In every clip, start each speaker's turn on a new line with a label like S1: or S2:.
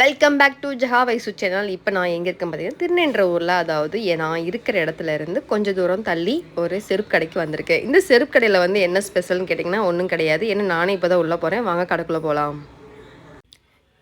S1: Welcome back to Jaha Vaishu channel இப்போ நான் எங்கே இருக்கேன் பார்த்தீங்கன்னா திருநின்ற ஊரில் அதாவது நான் இருக்கிற இடத்துல இருந்து கொஞ்சம் தூரம் தள்ளி ஒரு செருப்பு கடைக்கு வந்திருக்கேன். இந்த செருப்பு கடையில் வந்து என்ன ஸ்பெஷல்னு கேட்டிங்கன்னா ஒன்றும் கிடையாது. ஏன்னா நானே இப்போ தான் உள்ளே போகிறேன் வாங்க கடைக்குள்ளே போகலாம்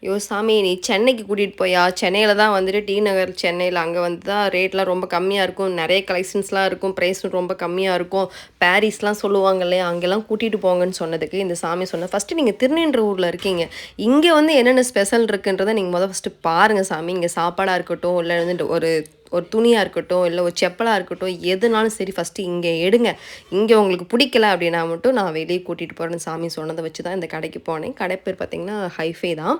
S1: ஐயோ சாமி நீ சென்னைக்கு கூட்டிகிட்டு போயா? சென்னையில் தான் வந்துட்டு டி நகர் சென்னையில் அங்கே வந்து தான் ரேட்லாம் ரொம்ப கம்மியாக இருக்கும். நிறைய கலெக்ஷன்ஸ்லாம் இருக்கும். ப்ரைஸும் ரொம்ப கம்மியாக இருக்கும். பாரிஸ்லாம் சொல்லுவாங்க இல்லையா? அங்கெல்லாம் கூட்டிகிட்டு போங்கன்னு சொன்னதுக்கு இந்த சாமி சொன்ன ஃபஸ்ட்டு நீங்கள் திருநின்ற ஊரில் இருக்கீங்க. இங்கே வந்து என்னென்ன ஸ்பெஷல் இருக்குன்றதை நீங்கள் முதல் ஃபஸ்ட்டு பாருங்கள் சாமி. இங்கே சாப்பாடாக இருக்கட்டும் இல்லை வந்து ஒரு ஒரு துணியாக இருக்கட்டும் இல்லை ஒரு செப்பலாக இருக்கட்டும் எதுனாலும் சரி ஃபஸ்ட்டு இங்கே எடுங்க. இங்கே உங்களுக்கு பிடிக்கல அப்படின்னா மட்டும் நான் வெளியே கூட்டிகிட்டு போகிறேன்னு சாமி சொன்னதை வச்சு தான் இந்த கடைக்கு போனேன். கடை பேர் பார்த்திங்கன்னா ஹைஃபை தான்.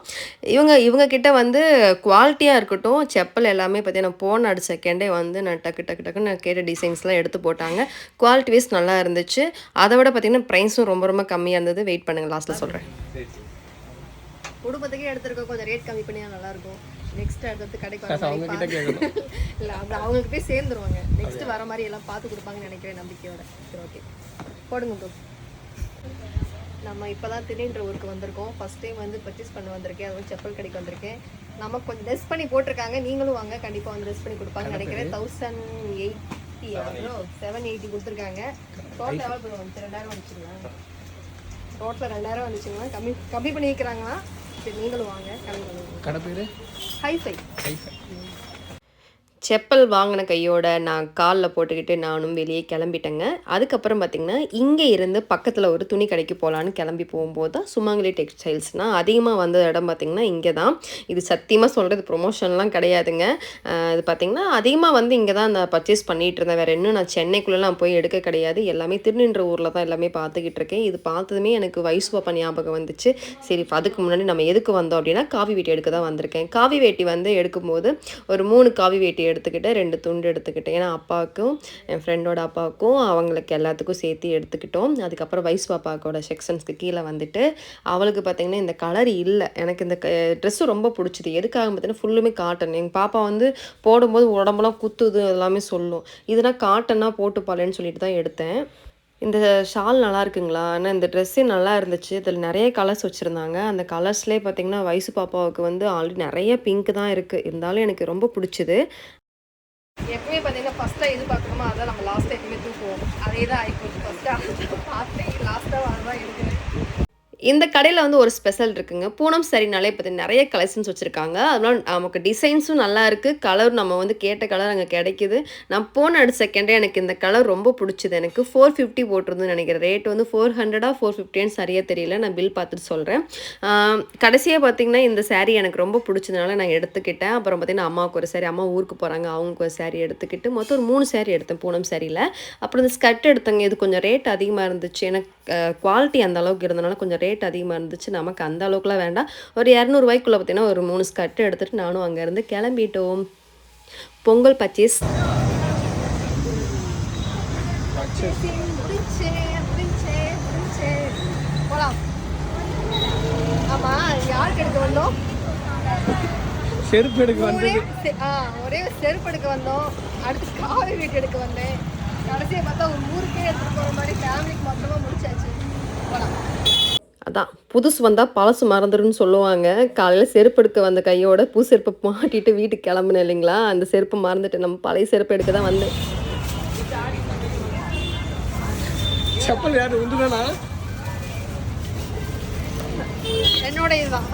S1: இவங்க இவங்கக்கிட்ட வந்து குவாலிட்டியாக இருக்கட்டும் செப்பல் எல்லாமே பார்த்தீங்கன்னா போன அடி செகண்டே வந்து நான் டக்கு டக்கு டக்குன்னு நான் கேட்ட டிசைன்ஸ்லாம் எடுத்து போட்டாங்க. குவாலிட்டி வைஸ் நல்லா இருந்துச்சு. அதை விட பார்த்தீங்கன்னா ப்ரைஸும் ரொம்ப ரொம்ப கம்மியாக இருந்தது. வெயிட் பண்ணுங்கள் லாஸ்ட்டில் சொல்கிறேன் குடும்பத்துக்கே எடுத்துருக்கோம் கொஞ்சம் ரேட் கம்மி பண்ணியா நல்லா இருக்கும் நெக்ஸ்ட் அடுத்தது கடைக்கு
S2: அவங்க கிட்ட கேட்கணும்
S1: இல்லை அப்படி அவங்களுக்கு போய் சேர்ந்துருவாங்க. நெக்ஸ்ட் வர மாதிரி எல்லாம் பார்த்து கொடுப்பாங்கன்னு நினைக்கிறேன் நம்பிக்கையோட. சரி ஓகே போடுங்க ப்ரோ நம்ம இப்போ தான் திருநின்ற ஊருக்கு வந்திருக்கோம். ஃபர்ஸ்ட் டைம் வந்து பர்ச்சேஸ் பண்ண வந்திருக்கேன். அதுவும் செப்பல் கடைக்கு வந்திருக்கேன். நம்ம கொஞ்சம் லெஸ் பண்ணி போட்டிருக்காங்க. நீங்களும் வாங்க. கண்டிப்பாக வந்து லெஸ் பண்ணி கொடுப்பாங்கன்னு நினைக்கிறேன். தௌசண்ட் எயிட்டி எவ்வளோ செவன் எயிட்டி கொடுத்துருக்காங்க. டோட்டல் எவ்வளோ வந்துச்சு ரெண்டாயிரம் வந்துச்சுங்களா? ரோட்டில் ரெண்டாயிரம் வந்துச்சுங்களா? கம்மி கம்மி பண்ணி வைக்கிறாங்களா? சரி நீங்களும் வாங்க
S2: கடை பேர்?
S1: ஹைஃபை
S2: ஹைஃபை
S1: செப்பல் வாங்கின கையோட நான் காலில் போட்டுக்கிட்டு நானும் வெளியே கிளம்பிட்டேங்க. அதுக்கப்புறம் பார்த்திங்கன்னா இங்கே இருந்து பக்கத்தில் ஒரு துணி கடைக்கு போகலான்னு கிளம்பி போகும்போது தான் சுமங்கலி டெக்ஸ்டைல்ஸ்னால் அதிகமாக வந்த இடம் பார்த்திங்கன்னா இங்கே தான். இது சத்தியமாக சொல்கிறது ப்ரொமோஷன்லாம் கிடையாதுங்க. இது பார்த்திங்கன்னா அதிகமாக வந்து இங்கே தான் நான் பர்ச்சேஸ் பண்ணிகிட்டு இருந்தேன். வேறு இன்னும் நான் சென்னைக்குள்ளெலாம் போய் எடுக்க கிடையாது. எல்லாமே திருநின்ற ஊரில் தான் எல்லாமே பார்த்துக்கிட்டு இருக்கேன். இது பார்த்ததுமே எனக்கு வயசு பாப்பா ஞாபகம் வந்துச்சு. சரி அதுக்கு முன்னாடி நம்ம எதுக்கு வந்தோம் அப்படின்னா காவி வேட்டி எடுக்க தான் வந்திருக்கேன். காவி வேட்டி வந்து எடுக்கும்போது ஒரு மூணு காவி வேட்டி எடுத்துக்கிட்டேன் ரெண்டு துண்டு எடுத்துக்கிட்டேன். ஏன்னா அப்பாவுக்கும் என் ஃப்ரெண்டோட அப்பாவுக்கும் அவங்களுக்கு எல்லாத்துக்கும் சேர்த்து எடுத்துக்கிட்டோம். அதுக்கப்புறம் வயசு பாப்பாக்கோட செக்ஷன்ஸ்க்கு கீழே வந்துட்டு அவளுக்கு பார்த்தீங்கன்னா இந்த கலர் இல்லை. எனக்கு இந்த ட்ரெஸ்ஸு ரொம்ப பிடிச்சிது. எதுக்காக பார்த்தீங்கன்னா ஃபுல்லுமே காட்டன் எங்கள் பாப்பா வந்து போடும்போது உடம்புலாம் குத்துது எல்லாமே சொல்லும். இதெல்லாம் காட்டனாக போட்டு பாலேன்னு சொல்லிட்டு தான் எடுத்தேன். இந்த ஷால் நல்லா இருக்குங்களா? ஆனால் இந்த ட்ரெஸ்ஸே நல்லா இருந்துச்சு. இதில் நிறைய கலர்ஸ் வச்சுருந்தாங்க. அந்த கலர்ஸ்லேயே பார்த்தீங்கன்னா வயசு பாப்பாவுக்கு வந்து ஆல்ரெடி நிறைய பிங்க் தான் இருக்குது இருந்தாலும் எனக்கு ரொம்ப பிடிச்சிது. எப்பவுமே பார்த்தீங்கன்னா ஃபஸ்ட்டாக எது பார்க்கணுமோ அதான் நம்ம லாஸ்ட்டாக எப்பவுமே தூக்குவோம். அதே தான் ஆகிப்போச்சு ஃபஸ்ட்டாக பார்த்து இந்த கடையில் வந்து ஒரு ஸ்பெஷல் இருக்குங்க. பூனம் சரினாலே இப்போ நிறைய கலெக்ஷன்ஸ் வச்சுருக்காங்க. அதனால் நமக்கு டிசைன்ஸும் நல்லா இருக்குது கலர் நம்ம வந்து கேட்ட கலர் அங்கே கிடைக்கிது. நான் போன அடுத்த செகண்டே எனக்கு இந்த கலர் ரொம்ப பிடிச்சது. எனக்கு ஃபோர் ஃபிஃப்டி போட்டிருந்துன்னு நினைக்கிறேன். ரேட் வந்து ஃபோர் ஹண்ட்ரடாக ஃபோர் ஃபிஃப்டின்னு சரியாக தெரியல. நான் பில் பார்த்துட்டு சொல்கிறேன் கடைசியாக பார்த்தீங்கன்னா இந்த சேரீ எனக்கு ரொம்ப பிடிச்சதுனால நான் எடுத்துக்கிட்டேன். அப்புறம் பார்த்தீங்கன்னா அம்மாவுக்கு ஒரு சாரீ அம்மா ஊருக்கு போகிறாங்க அவங்களுக்கு ஒரு சேரீ எடுத்துக்கிட்டு மொத்தம் ஒரு மூணு சேரீ எடுத்தேன் பூனம் சாரியில். அப்புறம் இந்த ஸ்கர்ட் எடுத்தங்க. இது கொஞ்சம் ரேட் அதிகமாக இருந்துச்சு. எனக்கு குவாலிட்டி அந்த அளவுக்கு இருந்தனால கொஞ்சம் ரேட் அதிகமாக இருந்துச்சு. நமக்கு அந்த அளவுக்குலாம் வேண்டாம். ஒரு இரநூறுவாய்க்குள்ளே பார்த்தீங்கன்னா ஒரு மூணு ஸ்கர்ட் எடுத்துகிட்டு நானும் அங்கேருந்து கிளம்பிட்டோம். பொங்கல் பர்ச்சேஸ். ஆமா யாருக்கு எடுக்க வந்தோம்?
S2: செருப்பு எடுக்க வந்து
S1: ஒரே செ- ஆ, ஒரே ஒரு செருப்பு எடுக்க வந்தோம். அடுத்து காவி வீட்டு எடுக்க வந்தேன். கடைசியை பார்த்தா ஒரு ஊருக்கே எடுத்துட்டு போற அதான் புதுசு வந்தால் பழசு மறந்துடும்னு சொல்லுவாங்க. காலையில் செருப்பு எடுக்க வந்த கையோட புது செருப்பை மாட்டிட்டு வீட்டுக்கு கிளம்புனேன் இல்லைங்களா? அந்த செருப்பை மறந்துட்டு நம்ம பழைய செருப்பு எடுக்க தான் வந்தேன்.
S2: செப்பல் யார்?
S1: என்னோட இதுதான்